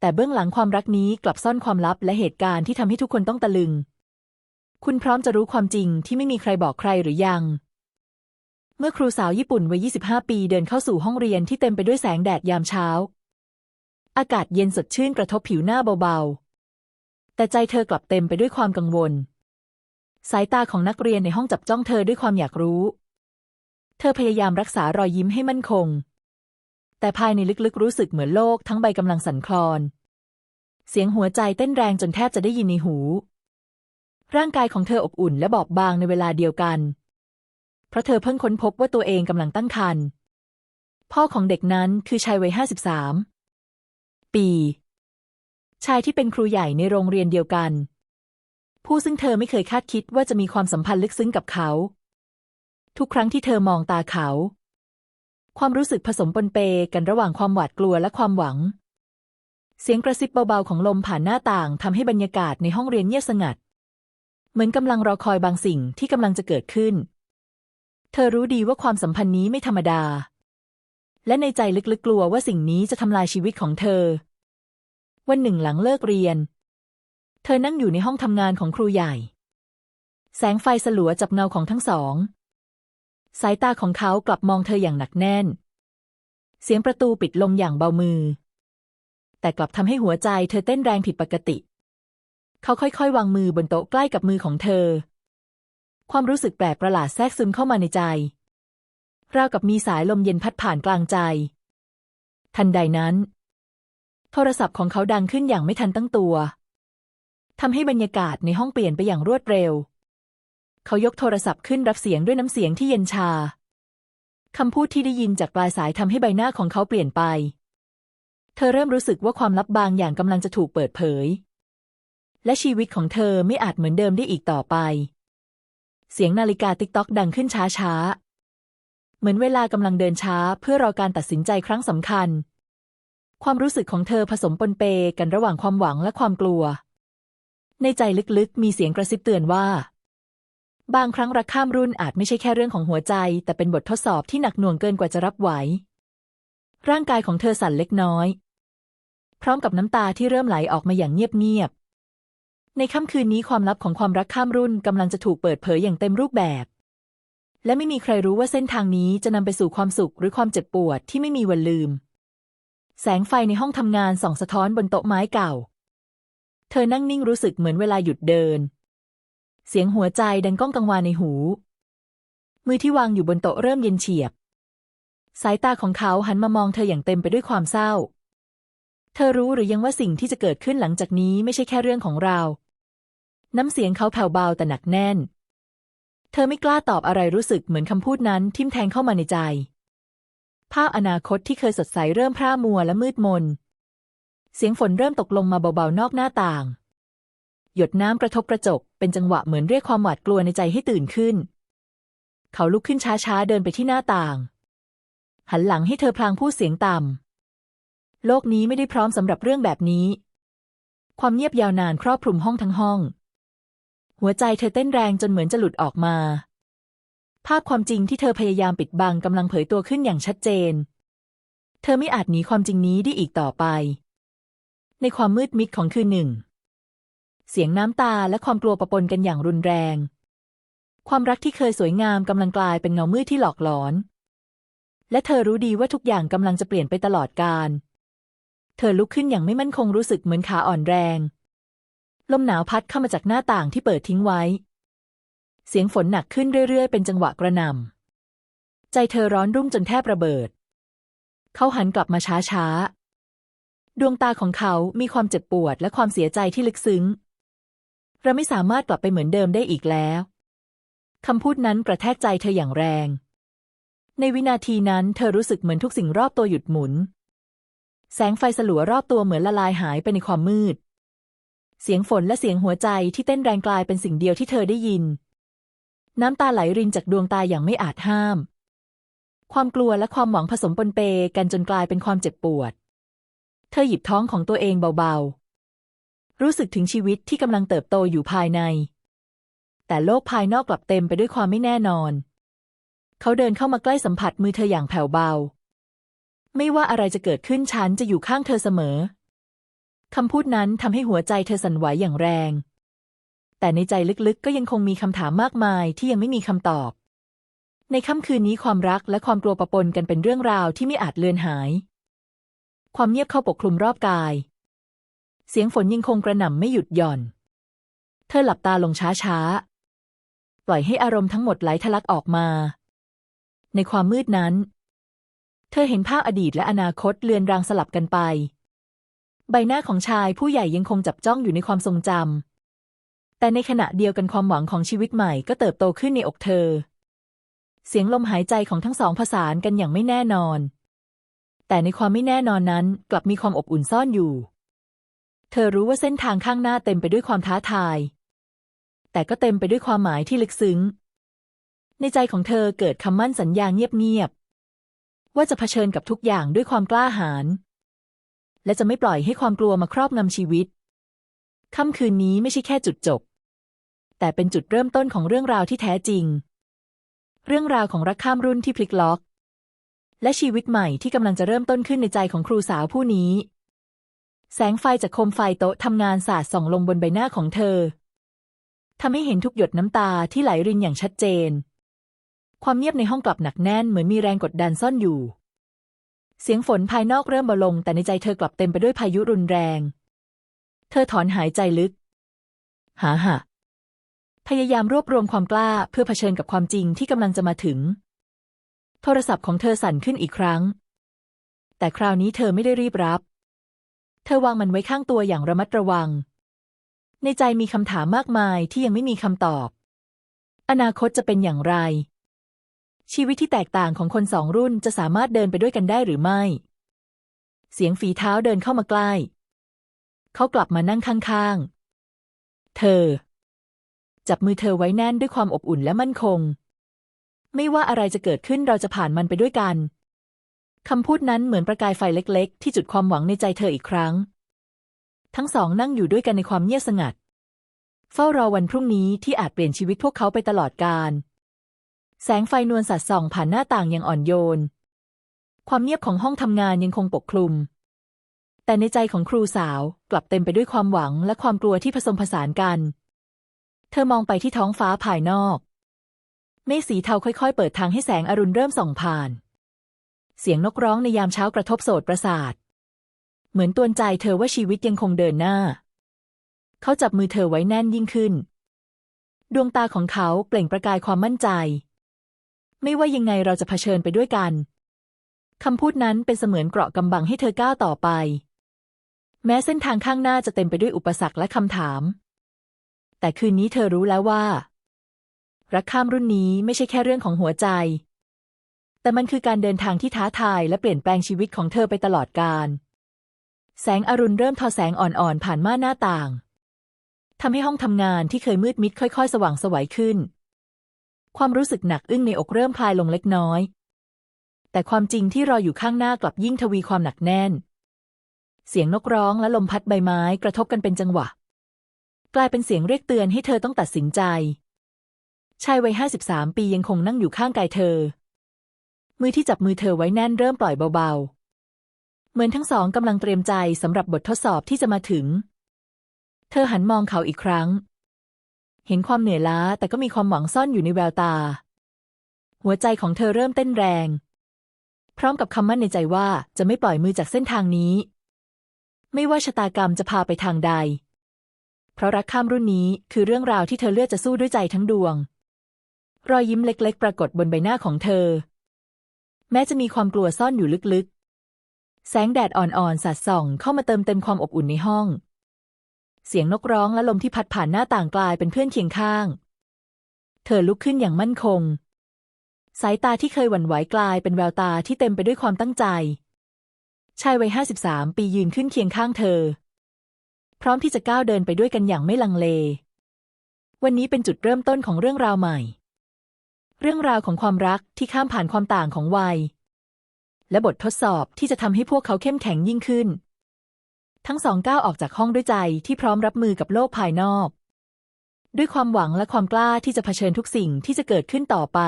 แต่เบื้องหลังความรักนี้กลับซ่อนความลับและเหตุการณ์ที่ทำให้ทุกคนต้องตะลึง คุณพร้อมจะรู้ความจริงที่ไม่มีใครบอกใครหรือยัง เมื่อครูสาวญี่ปุ่นวัย 25 ปีเดินเข้าสู่ห้องเรียนที่เต็มไปด้วยแสงแดดยามเช้า อากาศเย็นสดชื่นกระทบผิวหน้าเบาๆ แต่ใจเธอกลับเต็มไปด้วยความกังวล สายตาของนักเรียนในห้องจับจ้องเธอด้วยความอยากรู้ เธอพยายามรักษารอยยิ้มให้มั่นคง แต่ภายในลึกๆรู้สึกเหมือนโลกทั้งใบกำลังสั่นคลอน เสียงหัวใจเต้นแรงจนแทบจะได้ยินในหู ร่างกายของเธออบอุ่นและบอบบางในเวลาเดียวกัน เพราะเธอเพิ่งค้นพบว่าตัวเองกำลังตั้งครรภ์พ่อของเด็กนั้นคือชายวัยห้าสิบสามปี ชายที่เป็นครูใหญ่ในโรงเรียนเดียวกัน ผู้ซึ่งเธอไม่เคยคาดคิดว่าจะมีความสัมพันธ์ลึกซึ้งกับเขา ทุกครั้งที่เธอมองตาเขา ความรู้สึกผสมปนเปกันระหว่างความหวาดกลัวและความหวัง เสียงกระซิบเบาๆของลมผ่านหน้าต่างทำให้บรรยากาศในห้องเรียนเงียบสงัด เหมือนกำลังรอคอยบางสิ่งที่กำลังจะเกิดขึ้น เธอรู้ดีว่าความสัมพันธ์นี้ไม่ธรรมดา และในใจลึกๆกลัวว่าสิ่งนี้จะทำลายชีวิตของเธอ วันหนึ่งหลังเลิกเรียน เธอนั่งอยู่ในห้องทำงานของครูใหญ่ แสงไฟสลัวจับเงาของทั้งสอง สายตาของเขากลับมองเธออย่างหนักแน่น เสียงประตูปิดลงอย่างเบามือ แต่กลับทำให้หัวใจเธอเต้นแรงผิดปกติ เขาค่อยๆ วางมือบนโต๊ะใกล้กับมือของเธอ ความรู้สึกแปลกประหลาดแทรกซึมเข้ามาในใจ ราวกับมีสายลมเย็นพัดผ่านกลางใจ ทันใดนั้น โทรศัพท์ของเขาดังขึ้นอย่างไม่ทันตั้งตัวทำให้บรรยากาศในห้องเปลี่ยนไปอย่างรวดเร็ว เขายกโทรศัพท์ขึ้นรับเสียงด้วยน้ำเสียงที่เย็นชา คำพูดที่ได้ยินจากปลายสายทำให้ใบหน้าของเขาเปลี่ยนไป เธอเริ่มรู้สึกว่าความลับบางอย่างกำลังจะถูกเปิดเผย และชีวิตของเธอไม่อาจเหมือนเดิมได้อีกต่อไป เสียงนาฬิกาติ๊กต็อกดังขึ้นช้าๆ เหมือนเวลากำลังเดินช้าเพื่อรอการตัดสินใจครั้งสำคัญ ความรู้สึกของเธอผสมปนเปกันระหว่างความหวังและความกลัว ในใจลึกๆ มีเสียงกระซิบเตือนว่า บางครั้งรักข้ามรุ่นอาจไม่ใช่แค่เรื่องของหัวใจ แต่เป็นบททดสอบที่หนักหน่วงเกินกว่าจะรับไหว ร่างกายของเธอสั่นเล็กน้อย พร้อมกับน้ำตาที่เริ่มไหลออกมาอย่างเงียบๆในค่ำคืนนี้ความลับของความรักข้ามรุ่นกำลังจะถูกเปิดเผยอย่างเต็มรูปแบบ และไม่มีใครรู้ว่าเส้นทางนี้จะนำไปสู่ความสุขหรือความเจ็บปวดที่ไม่มีวันลืม แสงไฟในห้องทำงานส่องสะท้อนบนโต๊ะไม้เก่า เธอนั่งนิ่งรู้สึกเหมือนเวลาหยุดเดิน เสียงหัวใจดังก้องกังวานในหู มือที่วางอยู่บนโต๊ะเริ่มเย็นเฉียบ สายตาของเขาหันมามองเธออย่างเต็มไปด้วยความเศร้า เธอรู้หรือยังว่าสิ่งที่จะเกิดขึ้นหลังจากนี้ไม่ใช่แค่เรื่องของเรา น้ำเสียงเขาแผ่วเบาแต่หนักแน่น เธอไม่กล้าตอบอะไรรู้สึกเหมือนคำพูดนั้นทิ่มแทงเข้ามาในใจ ภาพอนาคตที่เคยสดใสเริ่มพร่ามัวและมืดมน เสียงฝนเริ่มตกลงมาเบาๆนอกหน้าต่าง หยดน้ำกระทบกระจก เป็นจังหวะเหมือนเรียกความหวาดกลัวในใจให้ตื่นขึ้น เขาลุกขึ้นช้าๆ เดินไปที่หน้าต่าง หันหลังให้เธอพลางพูดเสียงต่ำ โลกนี้ไม่ได้พร้อมสำหรับเรื่องแบบนี้ ความเงียบยาวนานครอบคลุมห้องทั้งห้อง หัวใจเธอเต้นแรงจนเหมือนจะหลุดออกมา ภาพความจริงที่เธอพยายามปิดบังกำลังเผยตัวขึ้นอย่างชัดเจน เธอไม่อาจหนีความจริงนี้ได้อีกต่อไป ในความมืดมิดของคืนหนึ่ง เสียงน้ำตาและความกลัวปะปนกันอย่างรุนแรง ความรักที่เคยสวยงามกำลังกลายเป็นเงามืดที่หลอกหลอน และเธอรู้ดีว่าทุกอย่างกำลังจะเปลี่ยนไปตลอดกาลเธอลุกขึ้นอย่างไม่มั่นคงรู้สึกเหมือนขาอ่อนแรง ลมหนาวพัดเข้ามาจากหน้าต่างที่เปิดทิ้งไว้ เสียงฝนหนักขึ้นเรื่อยๆ เป็นจังหวะกระหน่ำใจเธอร้อนรุ่มจนแทบระเบิด เขาหันกลับมาช้าๆดวงตาของเขามีความเจ็บปวดและความเสียใจที่ลึกซึ้ง เราไม่สามารถกลับไปเหมือนเดิมได้อีกแล้วคำพูดนั้นกระแทกใจเธออย่างแรง ในวินาทีนั้นเธอรู้สึกเหมือนทุกสิ่งรอบตัวหยุดหมุน แสงไฟสลัวรอบตัวเหมือนละลายหายไปในความมืด เสียงฝนและเสียงหัวใจที่เต้นแรงกลายเป็นสิ่งเดียวที่เธอได้ยิน น้ำตาไหลรินจากดวงตาอย่างไม่อาจห้าม ความกลัวและความหวังผสมปนเปกันจนกลายเป็นความเจ็บปวด เธอหยิบท้องของตัวเองเบาๆ รู้สึกถึงชีวิตที่กำลังเติบโตอยู่ภายใน แต่โลกภายนอกกลับเต็มไปด้วยความไม่แน่นอน เขาเดินเข้ามาใกล้สัมผัสมือเธออย่างแผ่วเบา ไม่ว่าอะไรจะเกิดขึ้นฉันจะอยู่ข้างเธอเสมอคำพูดนั้นทำให้หัวใจเธอสั่นไหวอย่างแรง แต่ในใจลึกๆ ก็ยังคงมีคำถามมากมายที่ยังไม่มีคำตอบ ในค่ำคืนนี้ความรักและความกลัวปะปนกันเป็นเรื่องราวที่ไม่อาจเลือนหาย ความเงียบเข้าปกคลุมรอบกาย เสียงฝนยังคงกระหน่ำไม่หยุดหย่อน เธอหลับตาลงช้าๆ ปล่อยให้อารมณ์ทั้งหมดไหลทะลักออกมา ในความมืดนั้น เธอเห็นภาพอดีตและอนาคตเลือนรางสลับกันไป ใบหน้าของชายผู้ใหญ่ยังคงจับจ้องอยู่ในความทรงจำ แต่ในขณะเดียวกันความหวังของชีวิตใหม่ก็เติบโตขึ้นในอกเธอ เสียงลมหายใจของทั้งสองผสานกันอย่างไม่แน่นอน แต่ในความไม่แน่นอนนั้นกลับมีความอบอุ่นซ่อนอยู่ เธอรู้ว่าเส้นทางข้างหน้าเต็มไปด้วยความท้าทาย แต่ก็เต็มไปด้วยความหมายที่ลึกซึ้ง ในใจของเธอเกิดคำมั่นสัญญาเงียบๆ ว่าจะเผชิญกับทุกอย่างด้วยความกล้าหาญ และจะไม่ปล่อยให้ความกลัวมาครอบงำชีวิต ค่ำคืนนี้ไม่ใช่แค่จุดจบ แต่เป็นจุดเริ่มต้นของเรื่องราวที่แท้จริง เรื่องราวของรักข้ามรุ่นที่พลิกล็อก และชีวิตใหม่ที่กำลังจะเริ่มต้นขึ้นในใจของครูสาวผู้นี้ แสงไฟจากโคมไฟโต๊ะทำงานสาดส่องลงบนใบหน้าของเธอทำให้เห็นทุกหยดน้ำตาที่ไหลรินอย่างชัดเจน ความเงียบในห้องกลับหนักแน่นเหมือนมีแรงกดดันซ่อนอยู่ เสียงฝนภายนอกเริ่มเบาลง แต่ในใจเธอกลับเต็มไปด้วยพายุรุนแรง เธอถอนหายใจลึก หาหะพยายามรวบรวมความกล้าเพื่อเผชิญกับความจริงที่กำลังจะมาถึง โทรศัพท์ของเธอสั่นขึ้นอีกครั้ง แต่คราวนี้เธอไม่ได้รีบรับ เธอวางมันไว้ข้างตัวอย่างระมัดระวัง ในใจมีคำถามมากมายที่ยังไม่มีคำตอบ อนาคตจะเป็นอย่างไร ชีวิตที่แตกต่างของคนสองรุ่นจะสามารถเดินไปด้วยกันได้หรือไม่ เสียงฝีเท้าเดินเข้ามาใกล้ เขากลับมานั่งข้างๆ เธอ จับมือเธอไว้แน่นด้วยความอบอุ่นและมั่นคง ไม่ว่าอะไรจะเกิดขึ้นเราจะผ่านมันไปด้วยกัน คำพูดนั้นเหมือนประกายไฟเล็กๆ ที่จุดความหวังในใจเธออีกครั้ง ทั้งสองนั่งอยู่ด้วยกันในความเงียบสงัด เฝ้ารอวันพรุ่งนี้ที่อาจเปลี่ยนชีวิตพวกเขาไปตลอดกาลแสงไฟนวลสัดส่องผ่านหน้าต่างอย่างอ่อนโยน ความเงียบของห้องทำงานยังคงปกคลุม แต่ในใจของครูสาวกลับเต็มไปด้วยความหวังและความกลัวที่ผสมผสานกัน เธอมองไปที่ท้องฟ้าภายนอก เมฆสีเทาค่อยๆ เปิดทางให้แสงอรุณเริ่มส่องผ่าน เสียงนกร้องในยามเช้ากระทบโสดประสาท เหมือนตวนใจเธอว่าชีวิตยังคงเดินหน้า เขาจับมือเธอไว้แน่นยิ่งขึ้น ดวงตาของเขาเปล่งประกายความมั่นใจ ไม่ว่ายังไงเราจะเผชิญไปด้วยกันคำพูดนั้นเป็นเสมือนเกราะกำบังให้เธอก้าวต่อไป แม้เส้นทางข้างหน้าจะเต็มไปด้วยอุปสรรคและคำถาม แต่คืนนี้เธอรู้แล้วว่า รักข้ามรุ่นนี้ไม่ใช่แค่เรื่องของหัวใจ แต่มันคือการเดินทางที่ท้าทายและเปลี่ยนแปลงชีวิตของเธอไปตลอดกาล แสงอรุณเริ่มทอแสงอ่อนๆ ผ่านม่านหน้าต่าง ทำให้ห้องทำงานที่เคยมืดมิดค่อยๆ สว่างสวัยขึ้น ความรู้สึกหนักอึ้งในอกเริ่มคลายลงเล็กน้อย แต่ความจริงที่รออยู่ข้างหน้ากลับยิ่งทวีความหนักแน่น เสียงนกร้องและลมพัดใบไม้กระทบกันเป็นจังหวะ กลายเป็นเสียงเรียกเตือนให้เธอต้องตัดสินใจ ชายวัยห้าสิบสามปียังคงนั่งอยู่ข้างกายเธอ มือที่จับมือเธอไว้แน่นเริ่มปล่อยเบาๆ เหมือนทั้งสองกำลังเตรียมใจสำหรับบททดสอบที่จะมาถึง เธอหันมองเขาอีกครั้ง เห็นความเหนื่อยล้าแต่ก็มีความหวังซ่อนอยู่ในแววตา หัวใจของเธอเริ่มเต้นแรง พร้อมกับคำมั่นในใจว่าจะไม่ปล่อยมือจากเส้นทางนี้ ไม่ว่าชะตากรรมจะพาไปทางใด เพราะรักข้ามรุ่นนี้คือเรื่องราวที่เธอเลือกจะสู้ด้วยใจทั้งดวง รอยยิ้มเล็ก ๆ ปรากฏบนใบหน้าของเธอ แม้จะมีความกลัวซ่อนอยู่ลึกๆ แสงแดดอ่อนๆ สาดส่องเข้ามาเติมเต็มความอบอุ่นในห้อง เสียงนกร้องและลมที่พัดผ่านหน้าต่างกลายเป็นเพื่อนเคียงข้าง เธอลุกขึ้นอย่างมั่นคง สายตาที่เคยหวั่นไหวกลายเป็นแววตาที่เต็มไปด้วยความตั้งใจ ชายวัยห้าสิบสามปียืนขึ้นเคียงข้างเธอ พร้อมที่จะก้าวเดินไปด้วยกันอย่างไม่ลังเล วันนี้เป็นจุดเริ่มต้นของเรื่องราวใหม่ เรื่องราวของความรักที่ข้ามผ่านความต่างของวัย และบททดสอบที่จะทำให้พวกเขาเข้มแข็งยิ่งขึ้น ทั้งสองก้าวออกจากห้องด้วยใจที่พร้อมรับมือกับโลกภายนอก ด้วยความหวังและความกล้าที่จะเผชิญทุกสิ่งที่จะเกิดขึ้นต่อไป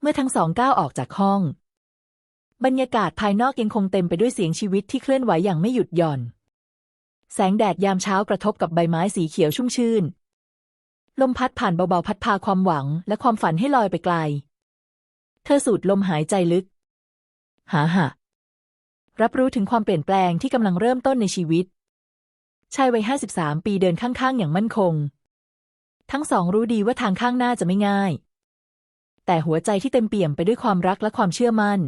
เมื่อทั้งสองก้าวออกจากห้อง บรรยากาศภายนอกยังคงเต็มไปด้วยเสียงชีวิตที่เคลื่อนไหวอย่างไม่หยุดหย่อน แสงแดดยามเช้ากระทบกับใบไม้สีเขียวชุ่มชื่น ลมพัดผ่านเบาๆพัดพาความหวังและความฝันให้ลอยไปไกล เธอสูดลมหายใจลึก หาหะรับรู้ถึงความเปลี่ยนแปลงที่กำลังเริ่มต้นในชีวิต ชายวัยห้าสิบสามปีเดินข้างๆ อย่างมั่นคง ทั้งสองรู้ดีว่าทางข้างหน้าจะไม่ง่าย แต่หัวใจที่เต็มเปี่ยมไปด้วยความรักและความเชื่อมั่น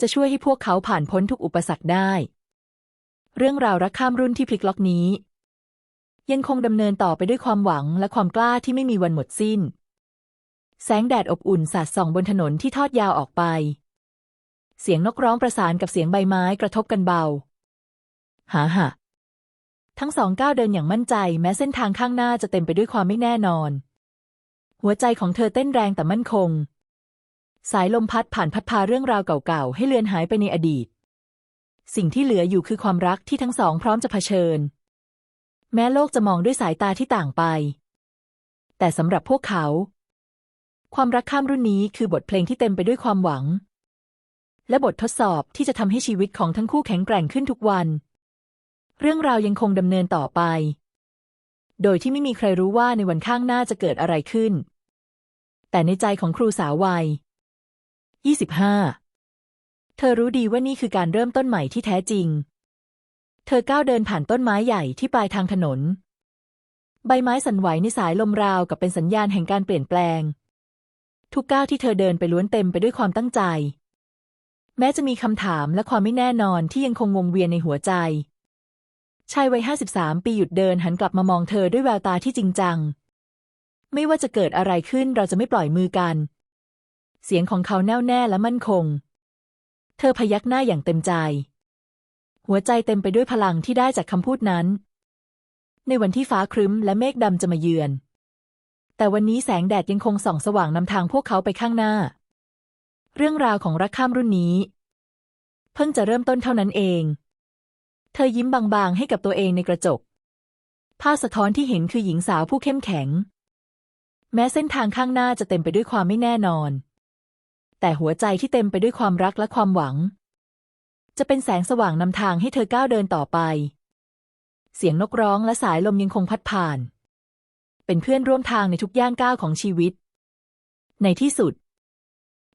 จะช่วยให้พวกเขาผ่านพ้นทุกอุปสรรคได้ เรื่องราวรักข้ามรุ่นที่พลิกล็อกนี้ ยังคงดำเนินต่อไปด้วยความหวังและความกล้าที่ไม่มีวันหมดสิ้น แสงแดดอบอุ่นสาดส่องบนถนนที่ทอดยาวออกไป เสียงนกร้องประสานกับเสียงใบไม้กระทบกันเบา หาหะทั้งสองก้าวเดินอย่างมั่นใจ แม้เส้นทางข้างหน้าจะเต็มไปด้วยความไม่แน่นอน หัวใจของเธอเต้นแรงแต่มั่นคง สายลมพัดผ่านพัดพาเรื่องราวเก่าๆให้เลือนหายไปในอดีต สิ่งที่เหลืออยู่คือความรักที่ทั้งสองพร้อมจะเผชิญ แม้โลกจะมองด้วยสายตาที่ต่างไป แต่สำหรับพวกเขา ความรักข้ามรุ่นนี้คือบทเพลงที่เต็มไปด้วยความหวัง และบททดสอบที่จะทำให้ชีวิตของทั้งคู่แข็งแกร่งขึ้นทุกวัน เรื่องราวยังคงดำเนินต่อไป โดยที่ไม่มีใครรู้ว่าในวันข้างหน้าจะเกิดอะไรขึ้น แต่ในใจของครูสาววัย 25 เธอรู้ดีว่านี่คือการเริ่มต้นใหม่ที่แท้จริง เธอก้าวเดินผ่านต้นไม้ใหญ่ที่ปลายทางถนน ใบไม้สั่นไหวในสายลมราวกับเป็นสัญญาณแห่งการเปลี่ยนแปลง ทุกก้าวที่เธอเดินไปล้วนเต็มไปด้วยความตั้งใจ แม้จะมีคำถามและความไม่แน่นอนที่ยังคงวงเวียนในหัวใจชายวัย53ปีหยุดเดินหันกลับมามองเธอด้วยแววตาที่จริงจัง ไม่ว่าจะเกิดอะไรขึ้นเราจะไม่ปล่อยมือกัน เสียงของเขาแน่วแน่และมั่นคง เธอพยักหน้าอย่างเต็มใจ หัวใจเต็มไปด้วยพลังที่ได้จากคำพูดนั้น ในวันที่ฟ้าครึ้มและเมฆดำจะมาเยือน แต่วันนี้แสงแดดยังคงส่องสว่างนำทางพวกเขาไปข้างหน้า เรื่องราวของรักข้ามรุ่นนี้ เพิ่งจะเริ่มต้นเท่านั้นเอง เธอยิ้มบางๆให้กับตัวเองในกระจก ภาพสะท้อนที่เห็นคือหญิงสาวผู้เข้มแข็ง แม้เส้นทางข้างหน้าจะเต็มไปด้วยความไม่แน่นอน แต่หัวใจที่เต็มไปด้วยความรักและความหวัง จะเป็นแสงสว่างนำทางให้เธอก้าวเดินต่อไป เสียงนกร้องและสายลมยังคงพัดผ่าน เป็นเพื่อนร่วมทางในทุกย่างก้าวของชีวิต ในที่สุด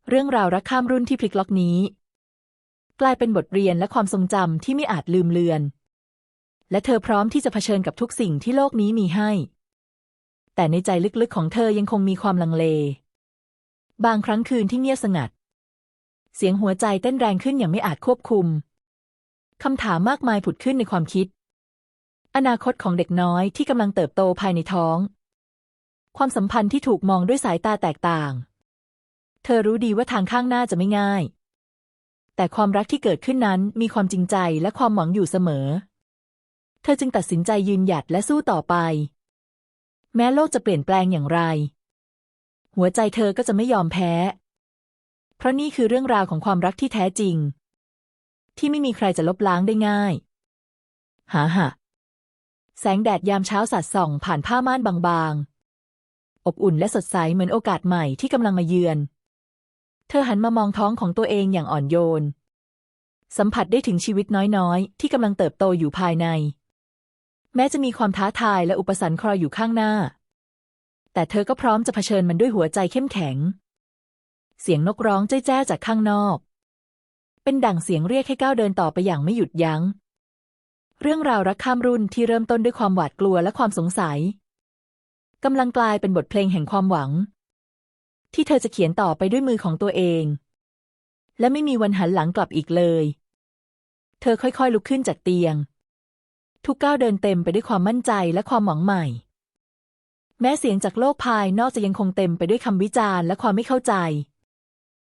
เรื่องราวรักข้ามรุ่นที่พลิกล็อกนี้ กลายเป็นบทเรียนและความทรงจำที่ไม่อาจลืมเลือน และเธอพร้อมที่จะเผชิญกับทุกสิ่งที่โลกนี้มีให้ แต่ในใจลึกๆของเธอยังคงมีความลังเล บางครั้งคืนที่เงียบสงัด เสียงหัวใจเต้นแรงขึ้นอย่างไม่อาจควบคุม คำถามมากมายผุดขึ้นในความคิด อนาคตของเด็กน้อยที่กำลังเติบโตภายในท้อง ความสัมพันธ์ที่ถูกมองด้วยสายตาแตกต่าง เธอรู้ดีว่าทางข้างหน้าจะไม่ง่าย แต่ความรักที่เกิดขึ้นนั้นมีความจริงใจและความหวังอยู่เสมอ เธอจึงตัดสินใจยืนหยัดและสู้ต่อไป แม้โลกจะเปลี่ยนแปลงอย่างไร หัวใจเธอก็จะไม่ยอมแพ้ เพราะนี่คือเรื่องราวของความรักที่แท้จริง ที่ไม่มีใครจะลบล้างได้ง่าย หาหะแสงแดดยามเช้าสัดส่อง ผ่านผ้าม่านบางๆ อบอุ่นและสดใสเหมือนโอกาสใหม่ที่กำลังมาเยือน เธอหันมามองท้องของตัวเองอย่างอ่อนโยน สัมผัสได้ถึงชีวิตน้อยๆ ที่กำลังเติบโตอยู่ภายใน แม้จะมีความท้าทายและอุปสรรคคอยอยู่ข้างหน้า แต่เธอก็พร้อมจะเผชิญมันด้วยหัวใจเข้มแข็ง เสียงนกร้องแจ้ๆจากข้างนอก เป็นดั่งเสียงเรียกให้ก้าวเดินต่อไปอย่างไม่หยุดยัง้ง เรื่องราวรักข้ามรุ่นที่เริ่มต้นด้วยความหวาดกลัวและความสงสัยกำลังกลายเป็นบทเพลงแห่งความหวัง ที่เธอจะเขียนต่อไปด้วยมือของตัวเอง และไม่มีวันหันหลังกลับอีกเลย เธอค่อยๆลุกขึ้นจากเตียง ทุกก้าวเดินเต็มไปด้วยความมั่นใจและความหวังใหม่ แม้เสียงจากโลกภายนอกจะยังคงเต็มไปด้วยคำวิจารณ์และความไม่เข้าใจ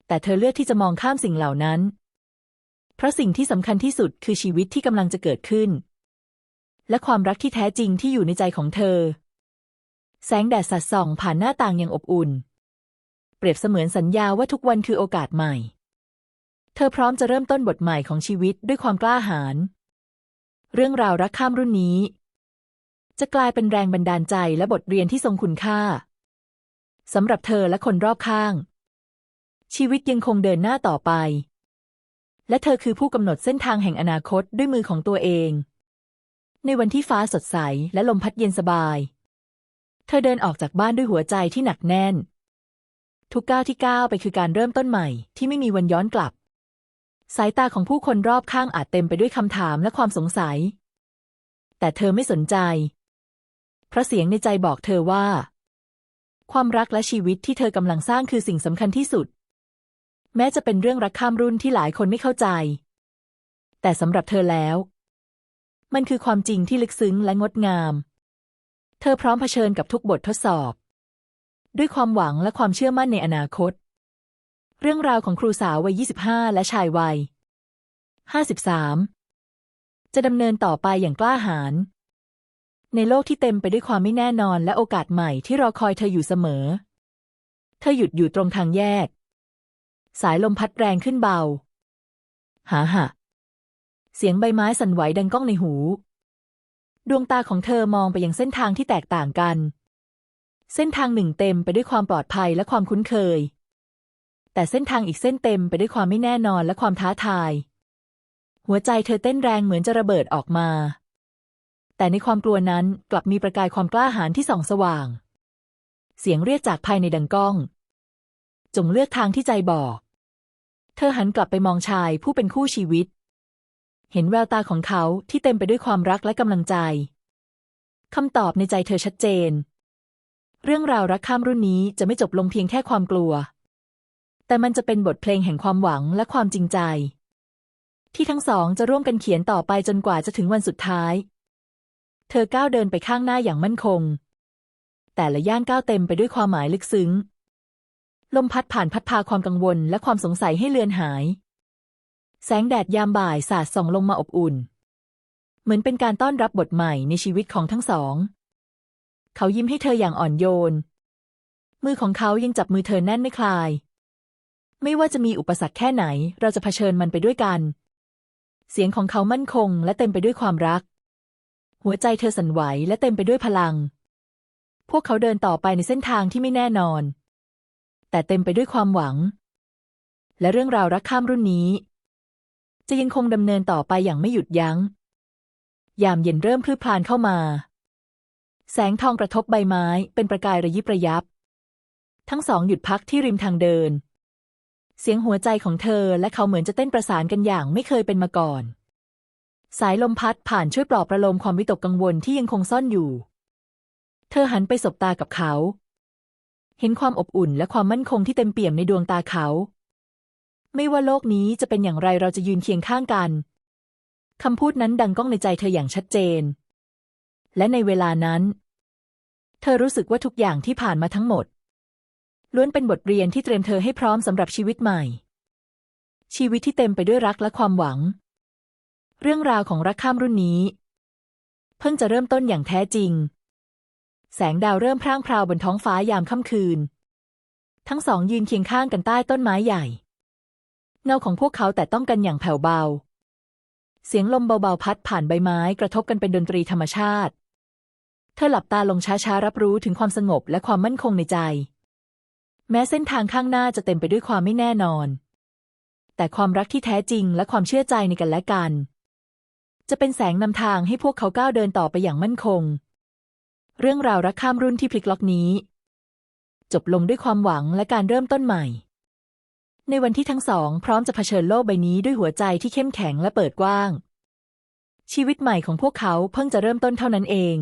แต่เธอเลือกที่จะมองข้ามสิ่งเหล่านั้น เพราะสิ่งที่สำคัญที่สุดคือชีวิตที่กำลังจะเกิดขึ้น และความรักที่แท้จริงที่อยู่ในใจของเธอ แสงแดดสัดส่องผ่านหน้าต่างอย่างอบอุ่น เปรียบเสมือนสัญญาว่าทุกวันคือโอกาสใหม่ เธอพร้อมจะเริ่มต้นบทใหม่ของชีวิตด้วยความกล้าหาญเรื่องราวรักข้ามรุ่นนี้ จะกลายเป็นแรงบันดาลใจและบทเรียนที่ทรงคุณค่าสำหรับเธอและคนรอบข้าง ชีวิตยังคงเดินหน้าต่อไป และเธอคือผู้กำหนดเส้นทางแห่งอนาคตด้วยมือของตัวเอง ในวันที่ฟ้าสดใสและลมพัดเย็นสบาย เธอเดินออกจากบ้านด้วยหัวใจที่หนักแน่น ทุกก้าวที่ก้าวไปคือการเริ่มต้นใหม่ที่ไม่มีวันย้อนกลับ สายตาของผู้คนรอบข้างอาจเต็มไปด้วยคำถามและความสงสัย แต่เธอไม่สนใจ เพราะเสียงในใจบอกเธอว่า ความรักและชีวิตที่เธอกำลังสร้างคือสิ่งสำคัญที่สุด แม้จะเป็นเรื่องรักข้ามรุ่นที่หลายคนไม่เข้าใจ แต่สำหรับเธอแล้ว มันคือความจริงที่ลึกซึ้งและงดงาม เธอพร้อมเผชิญกับทุกบททดสอบ ด้วยความหวังและความเชื่อมั่นในอนาคต เรื่องราวของครูสาววัย 25 และชายวัย 53 จะดำเนินต่อไปอย่างกล้าหาญในโลกที่เต็มไปด้วยความไม่แน่นอนและโอกาสใหม่ที่รอคอยเธออยู่เสมอ เธอหยุดอยู่ตรงทางแยก สายลมพัดแรงขึ้นเบา หาหะเสียงใบไม้สั่นไหวดังก้องในหู ดวงตาของเธอมองไปยังเส้นทางที่แตกต่างกัน เส้นทางหนึ่งเต็มไปด้วยความปลอดภัยและความคุ้นเคย แต่เส้นทางอีกเส้นเต็มไปด้วยความไม่แน่นอนและความท้าทาย หัวใจเธอเต้นแรงเหมือนจะระเบิดออกมา แต่ในความกลัวนั้นกลับมีประกายความกล้าหาญที่ส่องสว่าง เสียงเรียกจากภายในดังก้อง จงเลือกทางที่ใจบอก เธอหันกลับไปมองชายผู้เป็นคู่ชีวิต เห็นแววตาของเขาที่เต็มไปด้วยความรักและกำลังใจคำตอบในใจเธอชัดเจน เรื่องราวรักข้ามรุ่นนี้จะไม่จบลงเพียงแค่ความกลัว แต่มันจะเป็นบทเพลงแห่งความหวังและความจริงใจ ที่ทั้งสองจะร่วมกันเขียนต่อไปจนกว่าจะถึงวันสุดท้าย เธอก้าวเดินไปข้างหน้าอย่างมั่นคง แต่ละย่างก้าวเต็มไปด้วยความหมายลึกซึ้ง ลมพัดผ่านพัดพาความกังวลและความสงสัยให้เลือนหาย แสงแดดยามบ่ายสาดส่องลงมาอบอุ่น เหมือนเป็นการต้อนรับบทใหม่ในชีวิตของทั้งสอง เขายิ้มให้เธออย่างอ่อนโยน มือของเขายังจับมือเธอแน่นไม่คลาย ไม่ว่าจะมีอุปสรรคแค่ไหน เราจะเผชิญมันไปด้วยกัน เสียงของเขามั่นคง และเต็มไปด้วยความรัก หัวใจเธอสั่นไหวและเต็มไปด้วยพลัง พวกเขาเดินต่อไปในเส้นทางที่ไม่แน่นอน แต่เต็มไปด้วยความหวัง และเรื่องราวรักข้ามรุ่นนี้ จะยังคงดำเนินต่อไปอย่างไม่หยุดยัง้ง ยามเย็นเริ่มพลืบพลานเข้ามา แสงทองกระทบใบไม้เป็นประกายระยิบระยับ ทั้งสองหยุดพักที่ริมทางเดิน เสียงหัวใจของเธอและเขาเหมือนจะเต้นประสานกันอย่างไม่เคยเป็นมาก่อน สายลมพัดผ่านช่วยปลอบประโลมความวิตกกังวลที่ยังคงซ่อนอยู่ เธอหันไปสบตากับเขา เห็นความอบอุ่นและความมั่นคงที่เต็มเปี่ยมในดวงตาเขา ไม่ว่าโลกนี้จะเป็นอย่างไรเราจะยืนเคียงข้างกัน คำพูดนั้นดังก้องในใจเธออย่างชัดเจน และในเวลานั้น เธอรู้สึกว่าทุกอย่างที่ผ่านมาทั้งหมด ล้วนเป็นบทเรียนที่เตรียมเธอให้พร้อมสำหรับชีวิตใหม่ ชีวิตที่เต็มไปด้วยรักและความหวัง เรื่องราวของรักข้ามรุ่นนี้ เพิ่งจะเริ่มต้นอย่างแท้จริง แสงดาวเริ่มพร่างพราวบนท้องฟ้ายามค่ำคืน ทั้งสองยืนเคียงข้างกันใต้ต้นไม้ใหญ่ เงาของพวกเขาแต่ต้องกันอย่างแผ่วเบา เสียงลมเบาๆพัดผ่านใบไม้กระทบกันเป็นดนตรีธรรมชาติ เธอหลับตาลงช้าๆรับรู้ถึงความสงบและความมั่นคงในใจ แม้เส้นทางข้างหน้าจะเต็มไปด้วยความไม่แน่นอน แต่ความรักที่แท้จริงและความเชื่อใจในกันและกัน จะเป็นแสงนำทางให้พวกเขาก้าวเดินต่อไปอย่างมั่นคง เรื่องราวรักข้ามรุ่นที่พลิกล็อกนี้ จบลงด้วยความหวังและการเริ่มต้นใหม่ ในวันที่ทั้งสอง พร้อมจะเผชิญโลกใบนี้ด้วยหัวใจที่เข้มแข็งและเปิดกว้าง ชีวิตใหม่ของพวกเขาเพิ่งจะเริ่มต้นเท่านั้นเอง